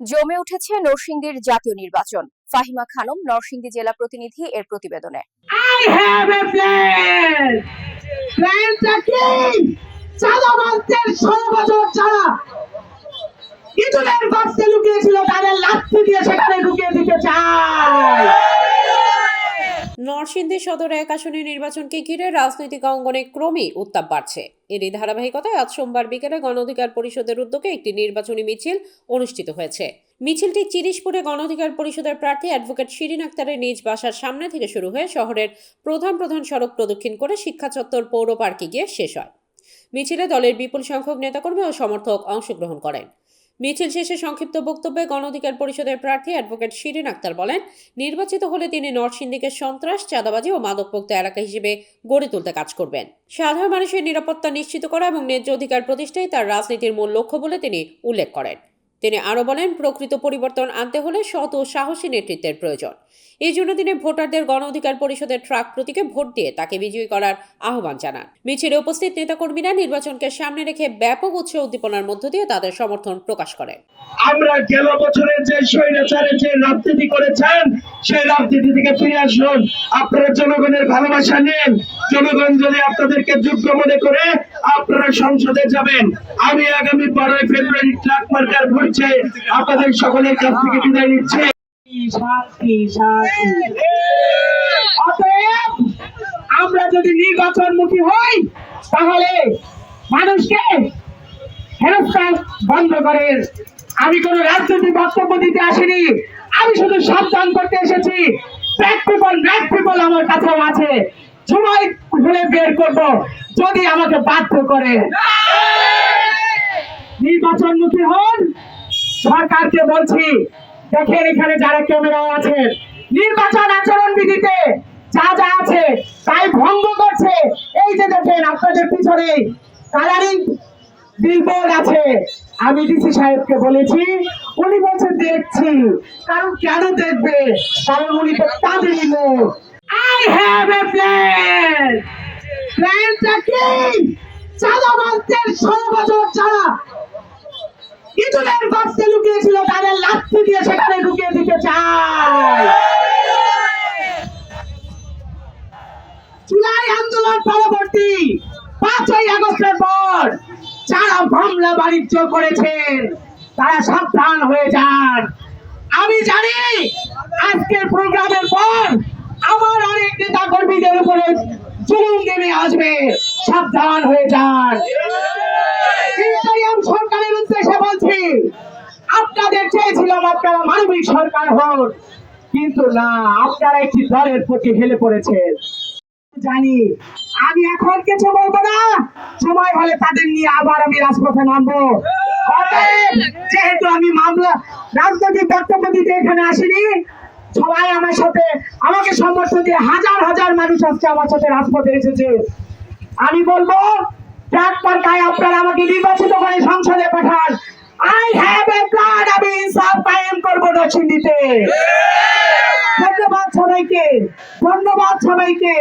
জমে উঠেছে নরসিংদীর জাতীয় নির্বাচন। ফাহিমা খানম, নরসিংদী জেলা প্রতিনিধি এর প্রতিবেদনে। ইঁদুরের গর্তে লুকিয়েছিল, তাদের লাঠি দিয়ে সেখানে ঢুকিয়ে দিতে চায় নরসিংদী সদর এক আসনের নির্বাচনকে ঘিরে রাজনৈতিক অঙ্গনে ক্রমেই উত্তাপ বাড়ছে। এরই ধারাবাহিকতায় আজ সোমবার বিকেলে গণ অধিকার পরিষদের উদ্যোগে একটি নির্বাচনী মিছিল অনুষ্ঠিত হয়েছে। মিছিলটি চিরিশপুরে গণ অধিকার পরিষদের প্রার্থী অ্যাডভোকেট শিরিন আক্তারের নিজ বাসার সামনে থেকে শুরু হয়ে শহরের প্রধান প্রধান সড়ক প্রদক্ষিণ করে শিক্ষা চত্বর পৌর পার্কে গিয়ে শেষ হয়। মিছিলে দলের বিপুল সংখ্যক নেতাকর্মী ও সমর্থক অংশগ্রহণ করেন। মিছিল শেষে সংক্ষিপ্ত বক্তব্যে গণ অধিকার পরিষদের প্রার্থী অ্যাডভোকেট শিরিন আক্তার বলেন, নির্বাচিত হলে তিনি নরসিংদীকে সন্ত্রাস, চাঁদাবাজি ও মাদকমুক্ত এলাকা হিসেবে গড়ে তুলতে কাজ করবেন। সাধারণ মানুষের নিরাপত্তা নিশ্চিত করা এবং ন্যায্য অধিকার প্রতিষ্ঠাই তার রাজনীতির মূল লক্ষ্য বলে তিনি উল্লেখ করেন। তিনি আরও বলেন, প্রকৃত পরিবর্তন আনতে হলে ও সাহসী নেতৃত্বের প্রয়োজন। এই জন্য তিনি ভোটারদের গণ অধিকার পরিষদের ট্রাক প্রতীকে ভোট দিয়ে তাকে বিজয়ী করার আহ্বান জানান। মিছিলে উপস্থিত নেতাকর্মীরা নির্বাচনকে সামনে রেখে ব্যাপক উৎসাহ উদ্দীপনার মধ্য দিয়ে তাদের সমর্থন প্রকাশ করেন। আমরা গেল বছরে যে স্বৈরাচারে যে রাজনীতি করেছেন, সেই রাজনীতি থেকে ফিরে আসুন। আপনারা জনগণের ভালোবাসা নেন। জনগণ যদি আপনাদেরকে যোগ্য মনে করে আপনারা সংসদে যাবেন। আমি আগামী বারোই ফেব্রুয়ারি ট্রাক মার্কার ভরছে আপনাদের সকলের কাছ থেকে বিদায় নিচ্ছে। আমরা যদি নির্বাচনমুখী হই, তাহলে মানুষকে হেনস্থা বন্ধ করেন আমি কোন রাজনৈতিক বক্তব্য দিতে আসিনি। আমি শুধু সাবধান করতে এসেছি। ব্যাক পিপল ব্যাক পিপল আমার কাছেও আছে। সময় হলে বের করব। যদি আমাকে বাধ্য করে, নির্বাচনমুখী হন। সরকারকে বলছি, দেখেন এখানে যারা ক্যামেরায় আছেন নির্বাচন আচরণ বিধিতে যা যা আছে তাই ভঙ্গ করছে। এই যে দেখেন আপনাদের পিছনে কালারিং বিলবোর্ড আছে। আমি ডিসি সাহেবকে বলেছি, উনি বলছে, দেখছি। কারণ কেন দেখবে? কারণ উনি তো তাদেরই লোক। আই হ্যাভ এ প্ল্যান প্ল্যানটা কি চাঁদাবাজদের ষোলো বছর ছাড়া ইঁদুরের গর্তে লুকিয়েছিল, তাদের লাঠি দিয়ে সেখানে ঢুকিয়ে দিতে চায়। জুলাই আন্দোলন পরবর্তী পাঁচই আগস্টের পর যারা মামলা বাণিজ্য করেছেন তারা সাবধান হয়ে যান। আমি জানি আজকের প্রোগ্রামের পর আমার অনেক নেতা কর্মীদের উপরে জুলুম নেমে আসবে। সাবধান হয়ে যান। ইন্টারিয়াম সরকারের উদ্দেশ্যে বলছি, আপনাদের চেয়েছিলাম আপনারা মানবিক সরকার হন, কিন্তু না, আপনারা একটি দলের প্রতি হেলে পড়েছেন। জানি, আমি এখন কিছু বলব না, সময় হলে তাদের নিয়ে আবার আমি রাজপথে নামবো। যেহেতু আমি মামলা, রাজনৈতিক বক্তব্য দিতে এখানে আসিনি, সবাই আমার সাথে সমর্থন দিয়ে হাজার হাজার মানুষ আজকে আমার সাথে রাজপথে এসেছে। আমি বলব ট্রাক মার্কায় আপনারা আমাকে নির্বাচিত করে সংসদে পাঠান। আই হ্যাভ এ প্ল্যান আমি ইনসাফ কায়েম করব নরসিংদীতে। ধন্যবাদ সবাইকে ধন্যবাদ সবাইকে।